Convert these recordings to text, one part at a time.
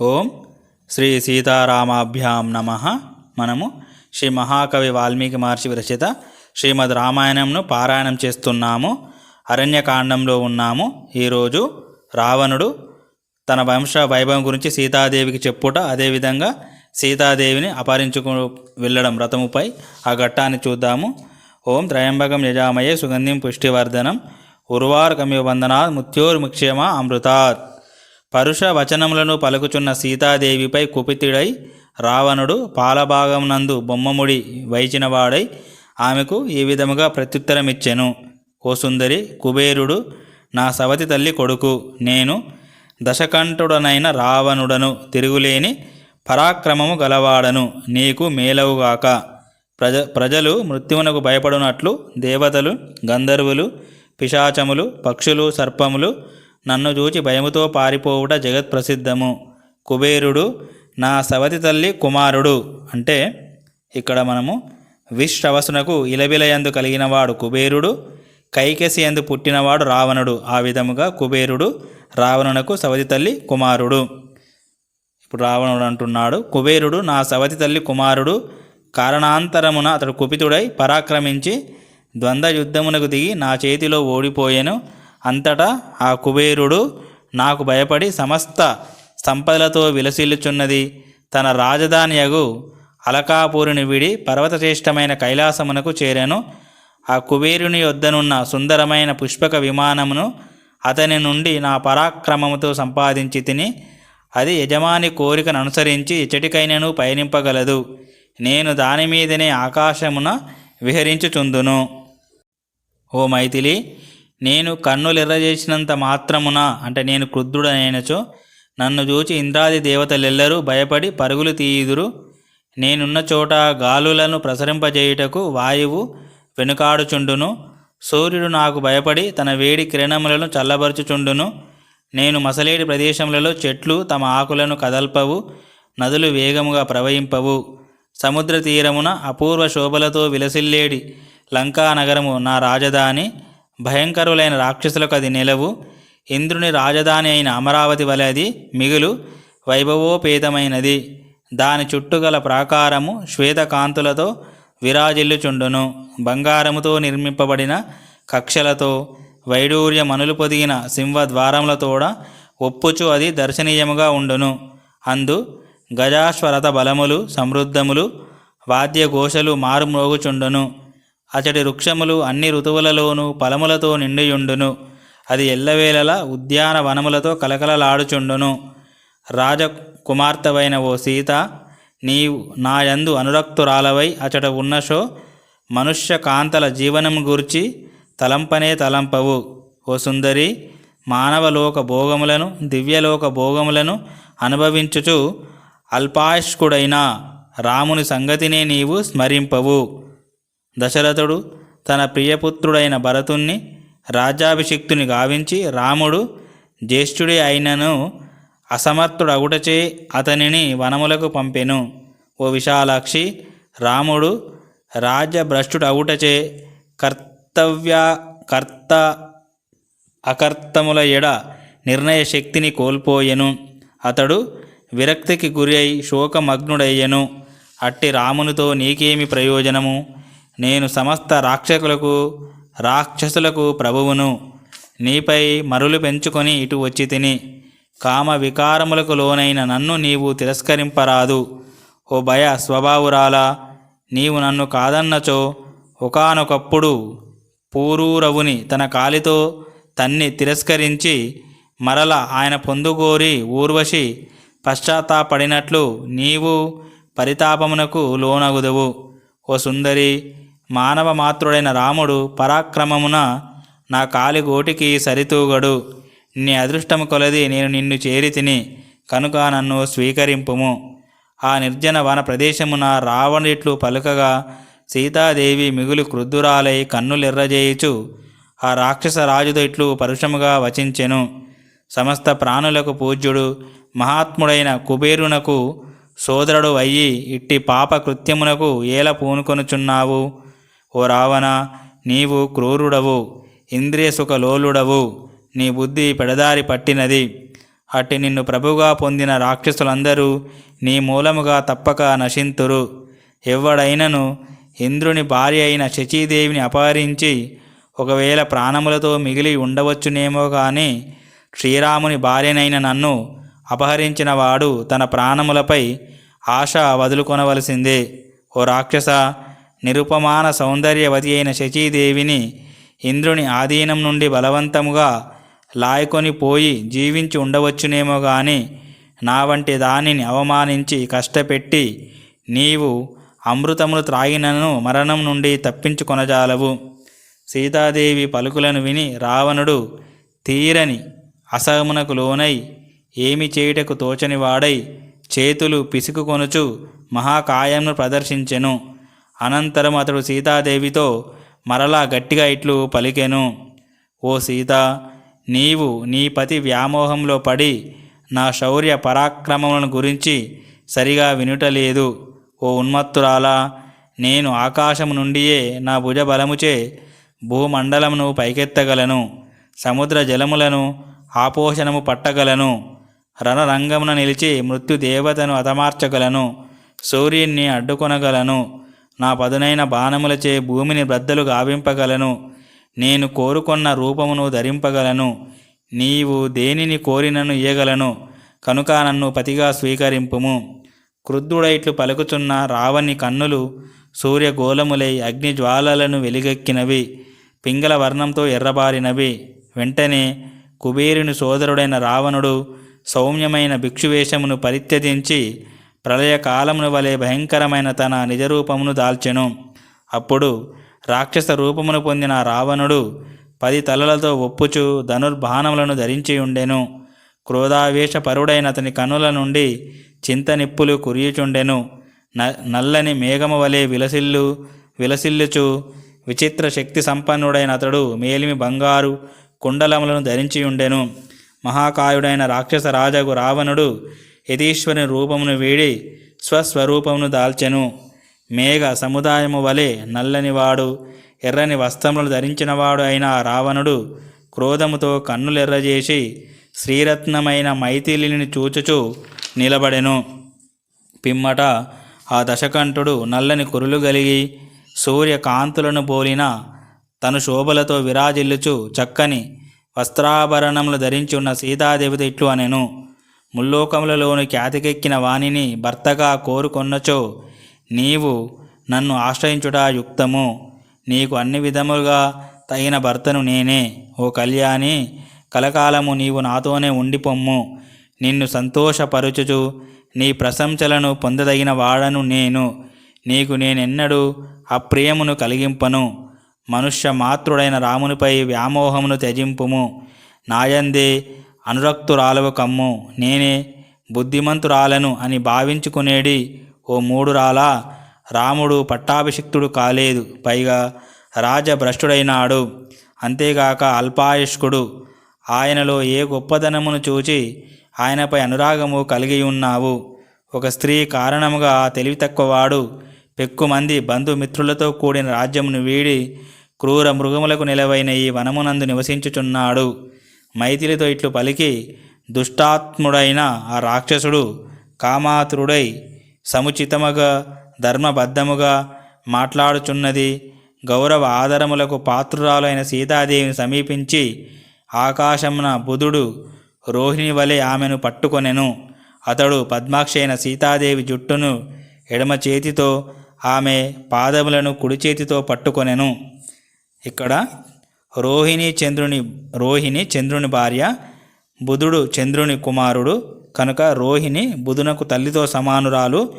ఓం శ్రీ సీతారామాభ్యాం నమ. మనము శ్రీ మహాకవి వాల్మీకి మహర్షి విరచిత శ్రీమద్ రామాయణంను పారాయణం చేస్తున్నాము. అరణ్యకాండంలో ఉన్నాము. ఈరోజు రావణుడు తన వంశ వైభవం గురించి సీతాదేవికి చెప్పుట అదేవిధంగా సీతాదేవిని అపహరించుకు వెళ్ళడం రథముపై ఆ ఘట్టాన్ని చూద్దాము. ఓం త్రయంబకం యజామయే సుగంధిం పుష్టివర్ధనం. ఉర్వార్కమివ వందనాత్ ముత్యోర్ముక్షేమ అమృతాత్. పరుష వచనములను పలుకుచున్న సీతాదేవిపై కుపితుడై రావణుడు పాలభాగమునందు బొమ్మముడి వైచినవాడై ఆమెకు ఈ విధముగా ప్రత్యుత్తరమిచ్చెను? ఓ సుందరి కుబేరుడు నా సవతి తల్లి కొడుకు నేను దశకంఠుడనైన రావణుడను తిరుగులేని పరాక్రమము గలవాడను నీకు మేలవుగాక. ప్రజ ప్రజలు మృత్యువునకు భయపడునట్లు దేవతలు గంధర్వులు పిశాచములు పక్షులు సర్పములు నన్ను చూచి భయముతో పారిపోవుట జగత్ ప్రసిద్ధము కుబేరుడు నా సవతి తల్లి కుమారుడు. అంటే ఇక్కడ మనము విశ్రవసునకు ఇలబిలయందు కలిగినవాడు కుబేరుడు కైకెసి ఎందు పుట్టినవాడు రావణుడు. ఆ విధముగా కుబేరుడు రావణునకు సవతి తల్లి కుమారుడు. ఇప్పుడు రావణుడు అంటున్నాడు కుబేరుడు నా సవతి తల్లి కుమారుడు కారణాంతరమున అతడు కుపితుడై పరాక్రమించి ద్వంద్వ యుద్ధమునకు దిగి నా చేతిలో ఓడిపోయెను. అంతటా ఆ కుబేరుడు నాకు భయపడి సమస్త సంపదలతో విలసిల్లుచున్నది. తన రాజధానియగు అలకాపూరిని విడి పర్వతశ్రేష్టమైన కైలాసమునకు చేరాను. ఆ కుబేరుని వద్దనున్న సుందరమైన పుష్పక విమానమును అతని నుండి నా పరాక్రమముతో సంపాదించి తిని అది యజమాని కోరికను అనుసరించి ఇచ్చటికైనను పయనింపగలదు. నేను దాని మీదనే ఆకాశమున విహరించుచుందును. ఓ మైథిలి నేను కన్నులు ఎర్రజేసినంత మాత్రమున? అంటే నేను క్రుద్ధుడనైనచో? నన్ను చూచి ఇంద్రాది దేవతలెల్లరూ భయపడి పరుగులు తీయుదురు. నేనున్న చోట గాలులను ప్రసరింపజేయుటకు వాయువు వెనుకాడుచుండును. సూర్యుడు నాకు భయపడి తన వేడి కిరణములను చల్లబరుచుచుండును. నేను మసలేడి ప్రదేశములలో చెట్లు తమ ఆకులను కదల్పవు నదులు వేగముగా ప్రవహింపవు. సముద్ర తీరమున అపూర్వ శోభలతో విలసిల్లేడి లంకా నగరము నా రాజధాని. భయంకరులైన రాక్షసులకు అది నిలవు. ఇంద్రుని రాజధాని అయిన అమరావతి వలె అది మిగులు వైభవోపేతమైనది. దాని చుట్టుగల ప్రాకారము శ్వేతకాంతులతో విరాజిల్లుచుండును. బంగారముతో నిర్మింపబడిన కక్షలతో వైడూర్య మనులు పొదిగిన సింహద్వారములతోడ ఒప్పుచు అది దర్శనీయముగా ఉండును. అందు గజాశ్వరత బలములు సమృద్ధములు వాద్యఘోషలు మారుమ్రోగుచుండును. అచటి వృక్షములు అన్ని ఋతువులలోనూ ఫలములతో నిండియుండును. అది ఎల్లవేళలా ఉద్యాన వనములతో కలకలలాడుచుండును. రాజకుమార్తెవైన ఓ సీత నీవు నాయందు అనురక్తురాలవై అచట ఉన్నషో మనుష్య కాంతల జీవనం గూర్చి తలంపనే తలంపవు. ఓ సుందరి మానవలోక భోగములను దివ్యలోక భోగములను అనుభవించుచు అల్పాయుష్కుడైన రాముని సంగతినే నీవు స్మరింపవు. దశరథుడు తన ప్రియపుత్రుడైన భరతుణ్ణి రాజ్యాభిషిక్తుని గావించి రాముడు జ్యేష్ఠుడి అయినను అసమర్థుడగుటచే అతనిని వనములకు పంపెను. ఓ విశాలాక్షి రాముడు రాజ్యభ్రష్టుడగుటచే కర్తవ్య కర్త అకర్తముల ఎడ నిర్ణయ శక్తిని కోల్పోయెను. అతడు విరక్తికి గురి అయి శోకమగ్నుడయ్యెను. అట్టి రామునితో నీకేమి ప్రయోజనము? నేను సమస్త రాక్షకులకు రాక్షసులకు ప్రభువును. నీపై మరులు పెంచుకొని ఇటు వచ్చి తిని కామ వికారములకు లోనైన నన్ను నీవు తిరస్కరింపరాదు. ఓ భయ స్వభావురాలా నీవు నన్ను కాదన్నచో ఒకానొకప్పుడు పూరూరవుని తన కాలితో తన్ని తిరస్కరించి మరల ఆయన పొందుగోరి ఊర్వశి పశ్చాత్తాపడినట్లు నీవు పరితాపమునకు లోనగుదువు. ఓ సుందరి మానవ మాతృడైన రాముడు పరాక్రమమున నా కాలి గోటికి సరితూగడు. నీ అదృష్టము కొలది నేను నిన్ను చేరి తిని కనుక నన్ను స్వీకరింపుము. ఆ నిర్జన వన ప్రదేశమున రావణిట్లు పలుకగా సీతాదేవి మిగులు క్రుద్ధురాలై కన్నులెర్రజేయుచు ఆ రాక్షస రాజుతో ఇట్లు పరుషముగా వచించెను. సమస్త ప్రాణులకు పూజ్యుడు మహాత్ముడైన కుబేరునకు సోదరుడు అయ్యి ఇట్టి పాప కృత్యమునకు ఏల పూనుకొనుచున్నావు? ఓ రావణ నీవు క్రూరుడవు ఇంద్రియ సుఖలోలుడవు నీ బుద్ధి పెడదారి పట్టినది. అట్టి నిన్ను ప్రభుగా పొందిన రాక్షసులందరూ నీ మూలముగా తప్పక నశింతురు. ఎవడైనను ఇంద్రుని భార్య అయిన శచీదేవిని అపహరించి ఒకవేళ ప్రాణములతో మిగిలి ఉండవచ్చునేమో కానీ శ్రీరాముని భార్యనైన నన్ను అపహరించిన వాడు తన ప్రాణములపై ఆశ వదులుకొనవలసిందే. ఓ రాక్షస నిరుపమాన సౌందర్యవతి అయిన శచీదేవిని ఇంద్రుని ఆధీనం నుండి బలవంతముగా లాయకొని పోయి జీవించి ఉండవచ్చునేమో గాని నా వంటి దానిని అవమానించి కష్టపెట్టి నీవు అమృతములు త్రాగినను మరణం నుండి తప్పించుకొనజాలవు. సీతాదేవి పలుకులను విని రావణుడు తీరని అసహమునకు లోనై ఏమి చేయుటకు తోచని వాడై చేతులు పిసుకుకొనుచు మహాకాయంను ప్రదర్శించెను. అనంతరం అతడు సీతాదేవితో మరలా గట్టిగా ఇట్లు పలికెను ఓ సీత నీవు నీ పతి వ్యామోహంలో పడి నా శౌర్య పరాక్రమములను గురించి సరిగా వినుటలేదు. ఓ ఉన్మత్తురాలా నేను ఆకాశము నుండియే నా భుజబలముచే భూమండలమును పైకెత్తగలను సముద్ర జలములను ఆపోషణము పట్టగలను రణరంగమున నిలిచి మృత్యుదేవతను అతమార్చగలను సూర్యుణ్ణి అడ్డుకొనగలను నా పదునైన బాణములచే భూమిని బ్రద్దలు గావింపగలను. నేను కోరుకొన్న రూపమును ధరింపగలను. నీవు దేనిని కోరినను ఇయ్యగలను. కనుక నన్ను పతిగా స్వీకరింపుము. క్రుద్ధుడైట్లు పలుకుచున్న రావణి కన్నులు సూర్యగోళములై అగ్నిజ్వాలలను వెలిగెక్కినవి. పింగళ వర్ణంతో ఎర్రబారినవి. వెంటనే కుబేరుని సోదరుడైన రావణుడు సౌమ్యమైన భిక్షువేషమును పరిత్యజించి ప్రళయకాలమును వలె భయంకరమైన తన నిజరూపమును దాల్చెను. అప్పుడు రాక్షస రూపమును పొందిన రావణుడు పది తలలతో ఒప్పుచు ధనుర్బాణములను ధరించి ఉండెను. క్రోధావేశపరుడైన అతని కనుల నుండి చింత నిప్పులు కురియుచుండెను. న నల్లని మేఘము వలె విలసిల్లు విలసిల్లుచు విచిత్ర శక్తి సంపన్నుడైన అతడు మేలిమి బంగారు కుండలములను ధరించి ఉండెను. మహాకాయుడైన రాక్షస రాజగు రావణుడు యతీశ్వరుని రూపమును వీడి స్వస్వరూపమును దాల్చెను. మేఘ సముదాయము వలె నల్లనివాడు ఎర్రని వస్త్రములు ధరించినవాడు అయిన ఆ రావణుడు క్రోధముతో కన్నులెర్రజేసి శ్రీరత్నమైన మైథిలిని చూచుచూ నిలబడెను. పిమ్మట ఆ దశకంఠుడు నల్లని కురులు కలిగి సూర్యకాంతులను పోలిన తను శోభలతో విరాజిల్లుచు చక్కని వస్త్రాభరణములు ధరించి ఉన్న సీతాదేవిత ఇట్లు అనెను. ముల్లోకములలోని ఖ్యాతికెక్కిన వాణిని భర్తగా కోరుకొన్నచో నీవు నన్ను ఆశ్రయించుట యుక్తము. నీకు అన్ని విధములుగా తగిన భర్తను నేనే. ఓ కళ్యాణి కలకాలము నీవు నాతోనే ఉండిపొమ్ము. నిన్ను సంతోషపరుచుచు నీ ప్రశంసలను పొందదగిన వాడను నేను. నీకు నేనెన్నడూ అప్రియమును కలిగింపను. మనుష్య మాతృడైన రామునిపై వ్యామోహమును త్యజింపుము. నాయందే అనురక్తురాలవు కమ్ము నేనే బుద్ధిమంతురాలను అని భావించుకునేడి ఓ మూడు రాలా రాముడు పట్టాభిషిక్తుడు కాలేదు. పైగా రాజభ్రష్టుడైనాడు. అంతేగాక అల్పాయుష్కుడు. ఆయనలో ఏ గొప్పదనమును చూచి ఆయనపై అనురాగము కలిగి ఉన్నావు ఒక స్త్రీ కారణముగా ఆ తెలివి తక్కువవాడు పెక్కుమంది బంధుమిత్రులతో కూడిన రాజ్యమును వీడి క్రూర మృగములకు నిలవైన ఈ వనమునందు నివసించుచున్నాడు. మైథిలితో ఇట్లు పలికి దుష్టాత్ముడైన ఆ రాక్షసుడు కామాతురుడై సముచితముగా ధర్మబద్ధముగా మాట్లాడుచున్నది. గౌరవ ఆదరములకు పాత్రురాలైన సీతాదేవిని సమీపించి ఆకాశమున బుధుడు రోహిణి వలె ఆమెను పట్టుకొనెను. అతడు పద్మాక్షి అయిన సీతాదేవి జుట్టును ఎడమ చేతితో ఆమె పాదములను కుడి చేతితో పట్టుకొనెను. ఇక్కడ రోహిణి చంద్రుని రోహిణి చంద్రుని భార్య బుధుడు చంద్రుని కుమారుడు కనుక రోహిణి బుధునకు తల్లితో సమానురాలు.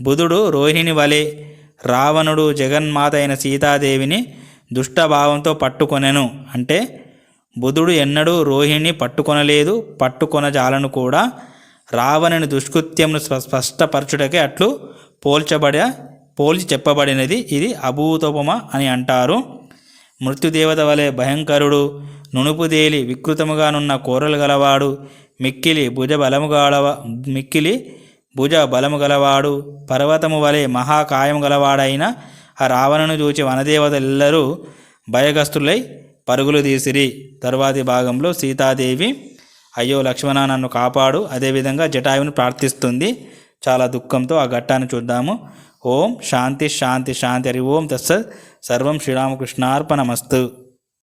బుధుడు రోహిణి వలె రావణుడు జగన్మాత అయిన సీతాదేవిని దుష్టభావంతో పట్టుకొనెను. అంటే బుధుడు ఎన్నడూ రోహిణి పట్టుకొనలేదు పట్టుకొనజాలను కూడా రావణుని దుష్కృత్యమును స్ప- స్పష్టపరచుటకే అట్లు పోల్చబడ పోల్చి చెప్పబడినది. ఇది అభూతోపమ అని అంటారు. మృత్యుదేవత వలె భయంకరుడు నునుపుదేలి వికృతముగానున్న కూరలు గలవాడు మిక్కిలి భుజ బలము గలవ మిక్కిలి భుజ బలము గలవాడు పర్వతము వలె మహాకాయము గలవాడైన ఆ రావణను చూచి వనదేవతలెల్లరూ భయగస్తులై పరుగులు తీసిరి. తరువాతి భాగంలో సీతాదేవి అయ్యో లక్ష్మణ నన్ను కాపాడు అదేవిధంగా జటాయువుని ప్రార్థిస్తుంది. చాలా దుఃఖంతో ఆ ఘట్టాన్ని చూద్దాము. ஓம் சாந்தி சாந்தி சாந்தி. அறிவோம் தஸ்ஸத் சர்வம் ஸ்ரீராமகிருஷ்ணார்ப்பணமஸ்து